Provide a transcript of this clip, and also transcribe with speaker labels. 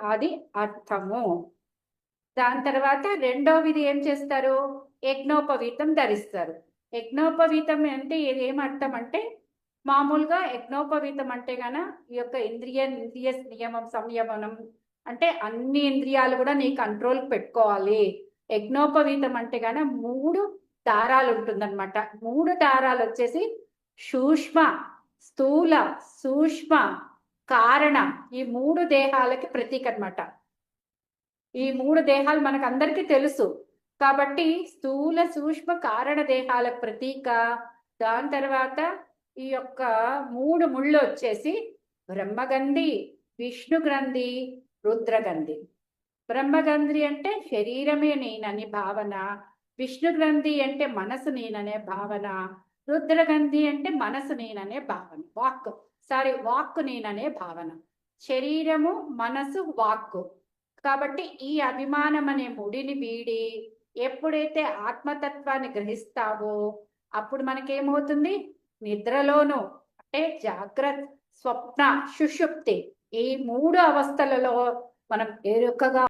Speaker 1: అది అర్థము. దాని తర్వాత రెండవది ఏం చేస్తారు? యజ్ఞోపవీతం ధరిస్తారు. యజ్ఞోపవీతం అంటే ఇది ఏం అర్థం అంటే మామూలుగా యజ్ఞోపవీతం అంటే గన ఈ యొక్క ఇంద్రియ ఇంద్రియ నియమం సంయమనం అంటే అన్ని ఇంద్రియాలు కూడా నీ కంట్రోల్ పెట్టుకోవాలి. యజ్ఞోపవీతం అంటే గన మూడు దారాలు ఉంటుందన్నమాట. మూడు దారాలు వచ్చేసి సూక్ష్మ స్థూల సూక్ష్మ కారణం. ఈ మూడు దేహాలకి ప్రతీక అన్నమాట. ఈ మూడు దేహాలు మనకు అందరికీ తెలుసు. కాబట్టి స్థూల సూక్ష్మ కారణ దేహాలకు ప్రతీక. దాని తర్వాత ఈ యొక్క మూడు ముళ్ళు వచ్చేసి బ్రహ్మగంధి విష్ణుగ్రంథి రుద్రగంధి. బ్రహ్మగంధి అంటే శరీరమే నేనని భావన. విష్ణుగ్రంథి అంటే మనసు నేననే భావన. రుద్రగంధి అంటే మనసు నేననే భావన. వాక్. సారీ వాక్కు నేననే భావన. శరీరము మనసు వాక్కు. కాబట్టి ఈ అభిమానం అనే ముడిని వీడి ఎప్పుడైతే ఆత్మతత్వాన్ని గ్రహిస్తావో అప్పుడు మనకేమవుతుంది? నిద్రలోనూ అంటే జాగ్రత్త స్వప్న సుషుప్తి ఈ మూడు అవస్థలలో మనం ఎరుకగా